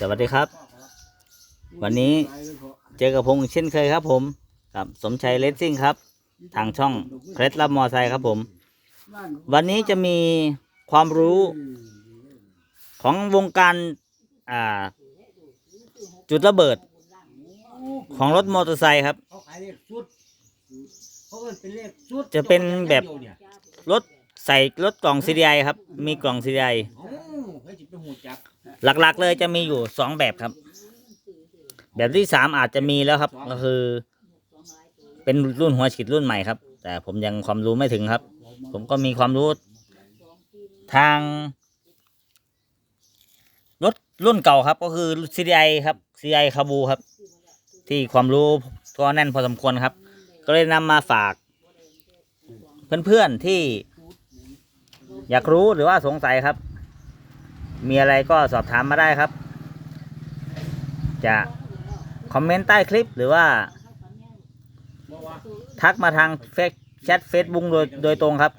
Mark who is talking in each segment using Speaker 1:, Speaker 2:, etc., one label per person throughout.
Speaker 1: สวัสดีครับ วันนี้เจอกับผมเช่นเคยครับผมกับสมชัยเลสซิ่งครับ ทางช่องเคล็ดลับมอไซค์ครับผม วันนี้จะมีความรู้ของวงการอ่า จุดระเบิด ของรถมอเตอร์ไซค์ครับ จะเป็นแบบรถใส่รถกล่อง CDI ครับ มีกล่อง CDI
Speaker 2: เอ้าเฮ้ยจิไป ห
Speaker 1: ลักๆเลยจะมีอยู่สองแบบครับ แบบที่สามอาจจะมีแล้วครับ ก็คือ เป็นรุ่นหัวฉีดรุ่นใหม่ครับ แต่ผมยังความรู้ไม่ถึงครับ ผมก็มีความรู้ทางรถรุ่นเก่าครับ ก็คือ CDI ครับ CDI คาบูครับ ที่ความรู้ก็แน่นพอสมควรครับ ก็เลยนำมาฝาก เพื่อนๆที่ อยากรู้หรือว่าสงสัยครับ มีอะไรก็สอบถามมาได้ครับ จะคอมเมนต์ใต้คลิปหรือว่า ทักมาทางเฟซแชทเฟซบุ๊กโดยโดยตรงครับ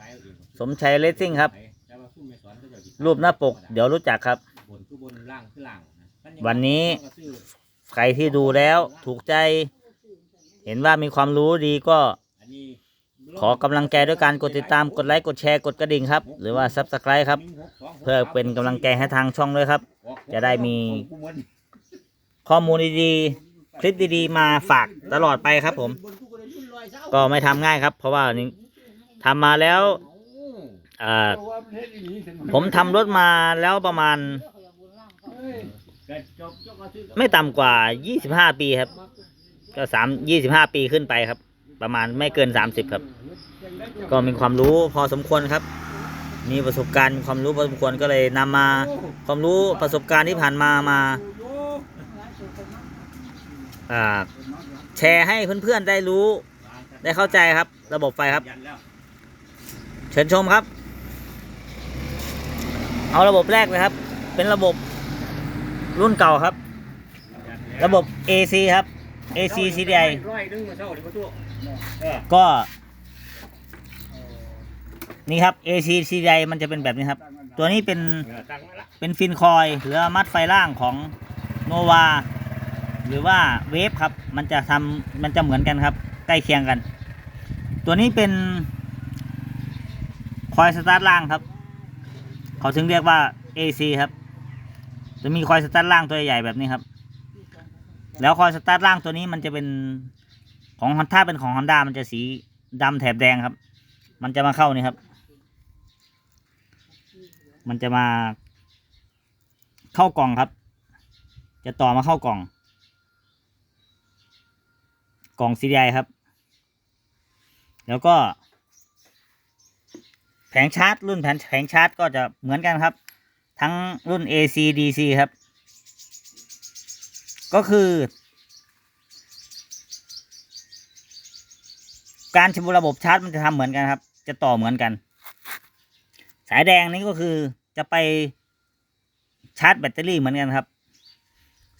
Speaker 1: สมชัยเลสซิ่งครับ รูปหน้าปก เดี๋ยวรู้จักครับ วันนี้ใครที่ดูแล้วถูกใจ เห็นว่ามีความรู้ดีก็ ขอกำลังใจด้วยการกดติดตามกดไลค์กดแชร์กดกระดิ่งครับ หรือว่าซับสไคร b ์ครับ เพื่อเป็นกำลังใจให้ทางช่องด้วยครับ จะได้มี ข้อมูลดีๆ คลิปดีๆ มาฝากตลอดไปครับผม ก็ไม่ทำง่ายครับ เพราะว่านี่ทำมาแล้วอ่าผมทำรถมาแล้วประมาณ ไม่ต่ำกว่า 25 ปีครับ ก็สามยี่สิบห้าปีขึ้นไปครับ ประมาณไม่เกิน 30 ครับ ก็มีความรู้พอสมควรครับ มีประสบการณ์มีความรู้พอสมควรก็เลยนำมาความรู้ประสบการณ์ที่ผ่านมามาอ่าแชร์ให้เพื่อนๆได้รู้ ได้เข้าใจครับ ระบบไฟครับ เชิญชมครับ เอาระบบแรกเลยครับ เป็นระบบรุ่นเก่าครับ ระบบ AC ครับ AC CDI
Speaker 2: ร้อยนึงมาเช่าดิพ่อตู้เออ
Speaker 1: ก็นี่ครับ AC CDI มันจะเป็นแบบนี้ครับ ตัวนี้เป็น
Speaker 2: เป็
Speaker 1: นฟินคอยหรือมัดไฟล่างของโนวาหรือว่าเวฟครับ มันจะทำมันจะเหมือนกันครับ ใกล้เคียงกัน ตัวนี้เป็นคอยสตาร์ทล่างครับ เขาถึงเรียกว่า AC ครับ จะมีคอยสตาร์ทล่างตัวใหญ่แบบนี้ครับ แล้วคอยสตาร์ทล่างตัวนี้มันจะเป็น ของถ้าเป็นของ Honda มันจะสีดำแถบแดงครับ มันจะมาเข้านี่ครับ มันจะมาเข้ากล่องครับ จะต่อมาเข้ากล่อง กล่อง CDI ครับ แล้วก็ แผงชาร์จรุ่นแผงแผงชาร์จก็จะเหมือนกันครับ ทั้งรุ่น AC DC ครับ ก็คือ การชำระบบชาร์จมันจะทำเหมือนกันครับ จะต่อเหมือนกัน สายแดงนี้ก็คือจะไปชาร์จแบตเตอรี่เหมือนกันครับ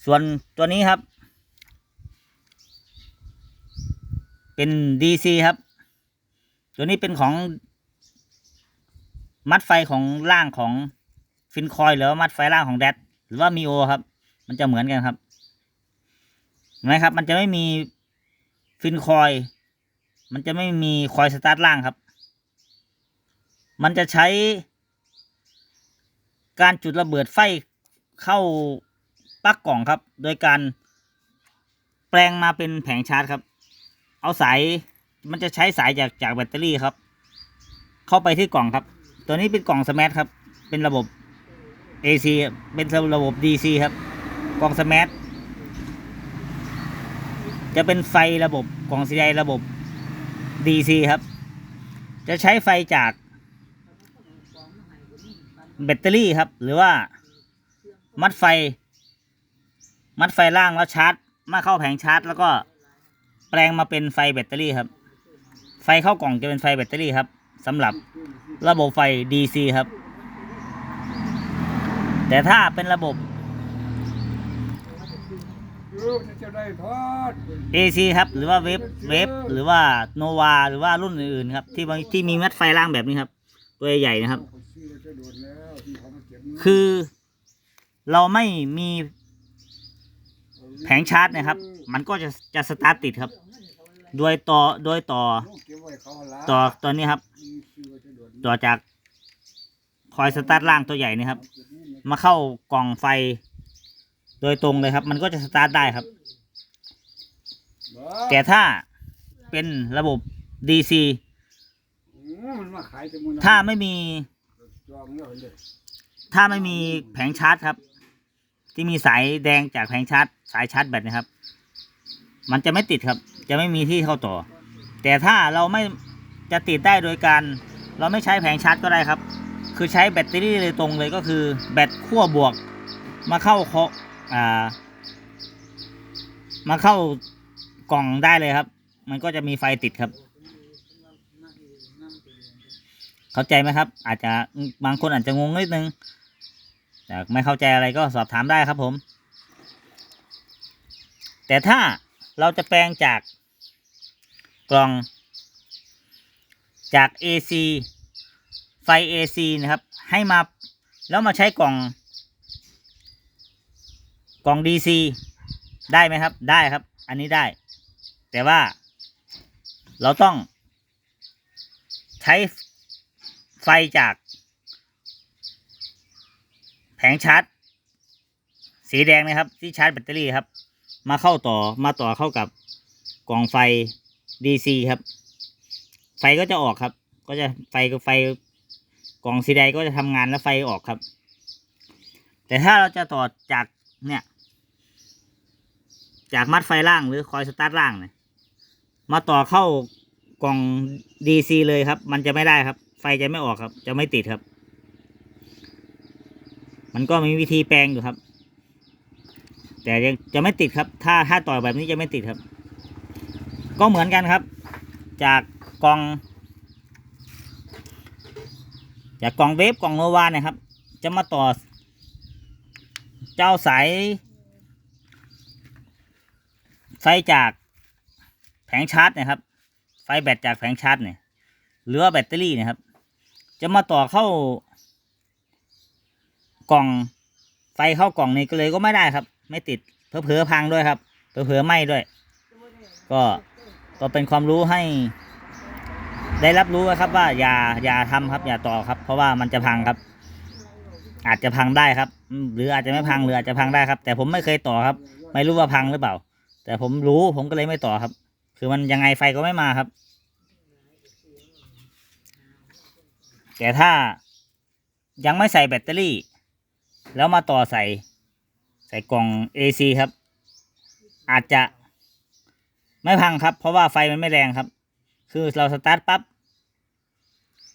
Speaker 1: ส่วนตัวนี้ครับ เป็น DC ครับ ตัวนี้เป็นของ มัดไฟของล่างของฟินคอยหรือว่ามัดไฟล่างของแดดหรือว่ามีโอครับ มันจะเหมือนกันครับเห็นไหมครับ มันจะไม่มีฟินคอย มันจะไม่มีคอยสตาร์ทล่างครับ มันจะใช้ การจุดระเบิดไฟเข้าปลั๊กกล่องครับ โดยการแปลงมาเป็นแผงชาร์จครับ เอาสายมันจะใช้สายจากจากแบตเตอรี่ครับ เข้าไปที่กล่องครับ ตัวนี้เป็นกล่องสมาร์ทครับ เป็นระบบ AC เป็นระบบ DC ครับ กล่องสมาร์ทจะเป็นไฟระบบกล่อง CDI ระบบ DC ครับ จะใช้ไฟจากแบตเตอรี่ครับ หรือว่ามัดไฟ มัดไฟล่างแล้วชาร์จ มาเข้าแผงชาร์จ แล้วก็แปลงมาเป็นไฟแบตเตอรี่ครับ ไฟเข้ากล่องจะเป็นไฟแบตเตอรี่ครับสำหรับระบบไฟ DC ครับ แต่ถ้าเป็นระบบ
Speaker 3: จะได้ทอด
Speaker 1: AC ครับหรือว่าเวฟเวฟหรือว่าโนวาหรือว่ารุ่นอื่นๆครับที่บางที่มีมัดไฟล่างแบบนี้ครับ ตัวใหญ่ๆนะครับ
Speaker 3: เขาซื้อจะโดนแล้วที่เขามาเก็บเงิน
Speaker 1: คือเราไม่มีแผงชาร์จนะครับ มันก็จะจะสตาร์ทติดครับ โดยต่อโดยต่อ
Speaker 3: เก็บไว้เขาละ
Speaker 1: ต่อตัวนี้ครับ ต่อจากคอยสตาร์ทล่างตัวใหญ่นี่ครับ มาเข้ากล่องไฟ โดยตรงเลยครับ มันก็จะสตาร์ทได้ครับ แต่ถ้าเป็นระบบ DC
Speaker 3: มันมาขายแต่มื้อนั้น
Speaker 1: ถ้าไม่มี
Speaker 3: จองเยอะเลย
Speaker 1: ถ้าไม่มีแผงชาร์จครับ ที่มีสายแดงจากแผงชาร์จ สายชาร์จแบตนะครับ มันจะไม่ติดครับ จะไม่มีที่เข้าต่อ แต่ถ้าเราไม่จะติดได้โดยการ เราไม่ใช้แผงชาร์จก็ได้ครับ คือใช้แบตเตอรี่เลยตรงเลยก็คือ แบตขั้วบวกมาเข้าเคาะ อ่า มาเข้ากล่องได้เลยครับ มันก็จะมีไฟติดครับ เข้าใจไหมครับ อาจจะบางคนอาจจะงงนิดนึงแต่ไม่เข้าใจอะไรก็สอบถามได้ครับผม แต่ถ้าเราจะแปลงจากกล่องจาก AC ไฟ AC นะครับ ให้มาแล้วมาใช้กล่อง กล่อง DC ได้ไหมครับ ได้ครับ อันนี้ได้ แต่ว่า เราต้อง ใช้ไฟจาก แผงชาร์จ สีแดงนะครับ ที่ชาร์จแบตเตอรี่ครับ มาเข้าต่อมาต่อเข้ากับกล่องไฟ DC ครับ ไฟก็จะออกครับ ก็จะไฟกับไฟกล่องสีแดงก็จะทำงานแล้วไฟออกครับ แต่ถ้าเราจะต่อจากเนี่ย จากมัดไฟล่างหรือคอยสตาร์ทล่างเนี่ยมาต่อเข้ากล่อง DC เลยครับ มันจะไม่ได้ครับ ไฟจะไม่ออกครับ จะไม่ติดครับ มันก็มีวิธีแปลงอยู่ครับ แต่ยังจะไม่ติดครับ ถ้าถ้าต่อแบบนี้จะไม่ติดครับ ก็เหมือนกันครับ จากกล่อง จากกล่องเวฟกล่องโนวาเนี่ยครับ จะมาต่อ เจ้าสาย ฟจากแผงชาร์จนะครับ ไฟแบตจากแผงชาร์จเนี่ยหรือว่าแบตเตอรี่นะครับ จะมาต่อเข้ากล่องไฟเข้ากล่องนี้ก็เลยก็ไม่ได้ครับ ไม่ติดเผลอๆพังด้วยครับเผลอๆไหม้ด้วย ก็ก็เป็นความรู้ให้ ได้รับรู้ครับว่าอย่าอย่าทำครับ อย่าต่อครับ เพราะว่ามันจะพังครับ อาจจะพังได้ครับ หรืออาจจะไม่พังหรืออาจจะพังได้ครับ แต่ผมไม่เคยต่อครับ ไม่รู้ว่าพังหรือเปล่า แต่ผมรู้ผมก็เลยไม่ต่อครับ คือมันยังไงไฟก็ไม่มาครับ แต่ถ้ายังไม่ใส่แบตเตอรี่ แล้วมาต่อใส่ ใส่กล่อง AC ครับ อาจจะไม่พังครับ เพราะว่าไฟมันไม่แรงครับ คือเราสตาร์ทปั๊บ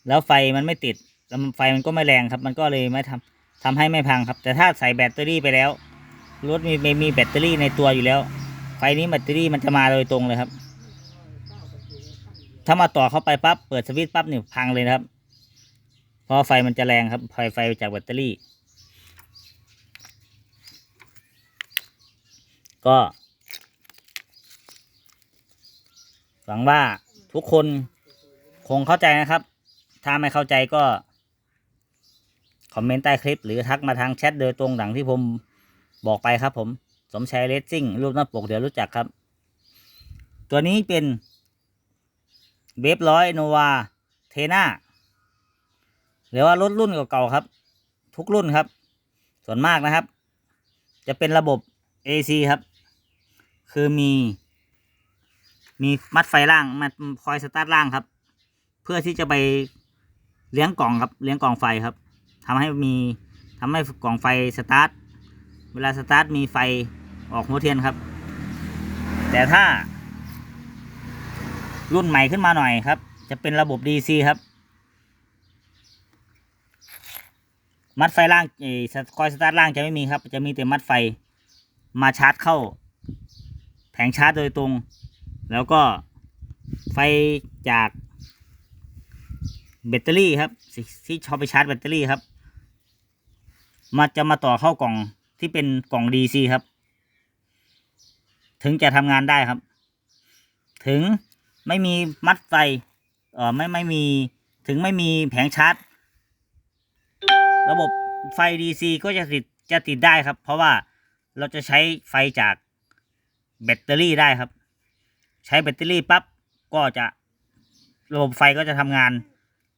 Speaker 1: แล้วไฟมันไม่ติดแล้วไฟมันก็ไม่แรงครับ มันก็เลยไม่ทำทำให้ไม่พังครับ แต่ถ้าใส่แบตเตอรี่ไปแล้วรถมีมีแบตเตอรี่ในตัวอยู่แล้ว ฟนี้แบตเตอรี่มันจะมาโดยตรงเลยครับ ถ้ามาต่อเข้าไปปั๊บเปิดสวิตช์ปั๊บเนี่ยพังเลยนะครับ เพราะไฟมันจะแรงครับไฟไฟจากแบตเตอรี่ ก็หวังว่าทุกคนคงเข้าใจนะครับ ถ้าไม่เข้าใจก็ คอมเมนต์ใต้คลิป หรือทักมาทางแชทโดยตรงดังที่ผมบอกไปครับผม สมชัยเลสซิ่งรูปหน้าปกเดี๋ยวรู้จักครับ ตัวนี้เป็นเบฟร้อยโนวาเทนาหรือว่ารถรุ่นเก่าๆครับ ทุกรุ่นครับ ส่วนมากนะครับ จะเป็นระบบ AC ครับ คือมี มีมัดไฟล่างมัดคอยสตาร์ทล่างครับ เพื่อที่จะไปเลี้ยงกล่องครับ เลี้ยงกล่องไฟครับทำให้มีทำให้กล่องไฟสตาร์ท เวลาสตาร์ทมีไฟ ออกหัวเทียนครับ แต่ถ้า รุ่นใหม่ขึ้นมาหน่อยครับ จะเป็นระบบ DC ครับ มัดไฟล่างเออสคอยสตาร์ทล่างจะไม่มีครับ จะมีแต่มัดไฟมาชาร์จเข้า แผงชาร์จโดยตรง แล้วก็ไฟจากแบตเตอรี่ครับที่ที่ชอบไปชาร์จแบตเตอรี่ครับมาจะมาต่อเข้ากล่องที่เป็นกล่อง DC ครับ ถึงจะทำงานได้ครับ ถึงไม่มีมัดไฟเอ่อไม่ไม่มีถึงไม่มีแผงชาร์จ ระบบไฟ DC ก็จะติดจะติดได้ครับ เพราะว่าเราจะใช้ไฟจากแบตเตอรี่ได้ครับ ใช้แบตเตอรี่ปั๊บก็จะระบบไฟก็จะทำงาน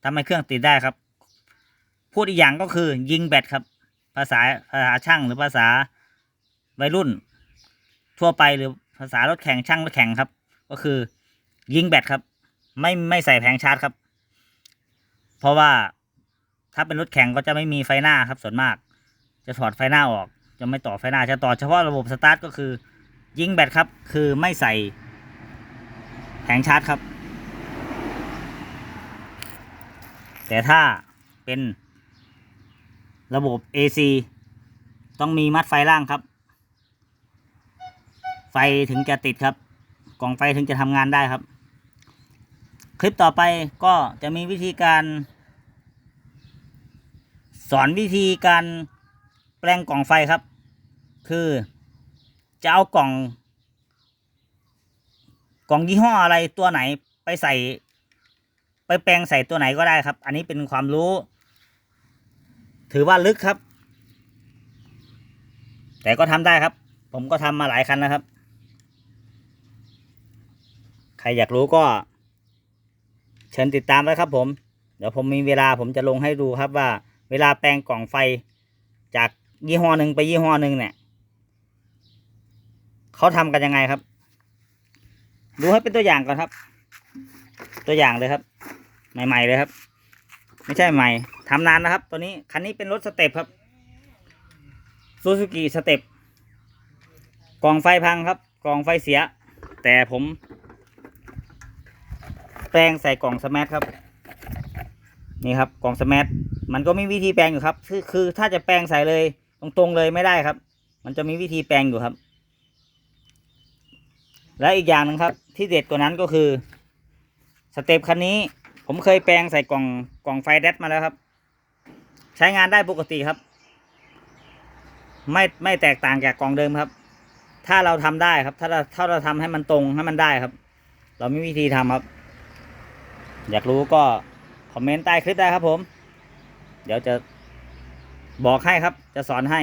Speaker 1: ทำให้เครื่องติดได้ครับ พูดอีกอย่างก็คือยิงแบตครับ ภาษาภาษาช่างหรือภาษาวัยรุ่น ทั่วไปหรือภาษารถแข่งช่างรถแข่งครับ ก็คือยิงแบตครับ ไม่ไม่ใส่แผงชาร์จครับ เพราะว่าถ้าเป็นรถแข่งก็จะไม่มีไฟหน้าครับส่วนมาก จะถอดไฟหน้าออก จะไม่ต่อไฟหน้าจะต่อเฉพาะระบบสตาร์ทก็คือ ยิงแบตครับ คือไม่ใส่แผงชาร์จครับ แต่ถ้าเป็นระบบ AC ต้องมีมัดไฟล่างครับ ไฟถึงจะติดครับ กล่องไฟถึงจะทำงานได้ครับ คลิปต่อไปก็จะมีวิธีการ สอนวิธีการแปลงกล่องไฟครับ คือจะเอากล่อง กล่องยี่ห้ออะไรตัวไหนไปใส่ ไปแปลงใส่ตัวไหนก็ได้ครับ อันนี้เป็นความรู้ ถือว่าลึกครับ แต่ก็ทำได้ครับ ผมก็ทำมาหลายคันนะครับ ครอยากรู้ก็ เชิญติดตามไว้ครับผม เดี๋ยวผมมีเวลาผมจะลงให้ดูครับว่า เวลาแปลงกล่องไฟจากยี่ห้อหนึ่งไปยี่ห้อหนึ่งเนี่ยเขาทำกันยังไงครับ ดูให้เป็นตัวอย่างก่อนครับ ตัวอย่างเลยครับ ใหม่ ๆ เลยครับ ไม่ใช่ใหม่ทำนานนะครับ ตัวนี้คันนี้เป็นรถสเต็ปครับซูซูกิสเต็ปกล่องไฟพังครับ กล่องไฟเสีย แต่ผม แปลงใส่กล่องสมาร์ทครับ นี่ครับกล่องสมาร์ทมันก็มีวิธีแปลงอยู่ครับ คือคือถ้าจะแปลงใส่เลย ตรงๆเลยไม่ได้ครับ มันจะมีวิธีแปลงอยู่ครับ และอีกอย่างหนึ่งครับ ที่เด็ดกว่านั้นก็คือสเต็ปคันนี้ ผมเคยแปลงใส่กล่องกล่องไฟแดดมาแล้วครับ ใช้งานได้ปกติครับ ไม่ไม่แตกต่างจากกล่องเดิมครับ ถ้าเราทำได้ครับ ถ้าเราถ้าเราทำให้มันตรงให้มันได้ครับ เรามีวิธีทำครับ อยากรู้ก็คอมเมนต์ใต้คลิปได้ครับผม เดี๋ยวจะบอกให้ครับ จะสอนให้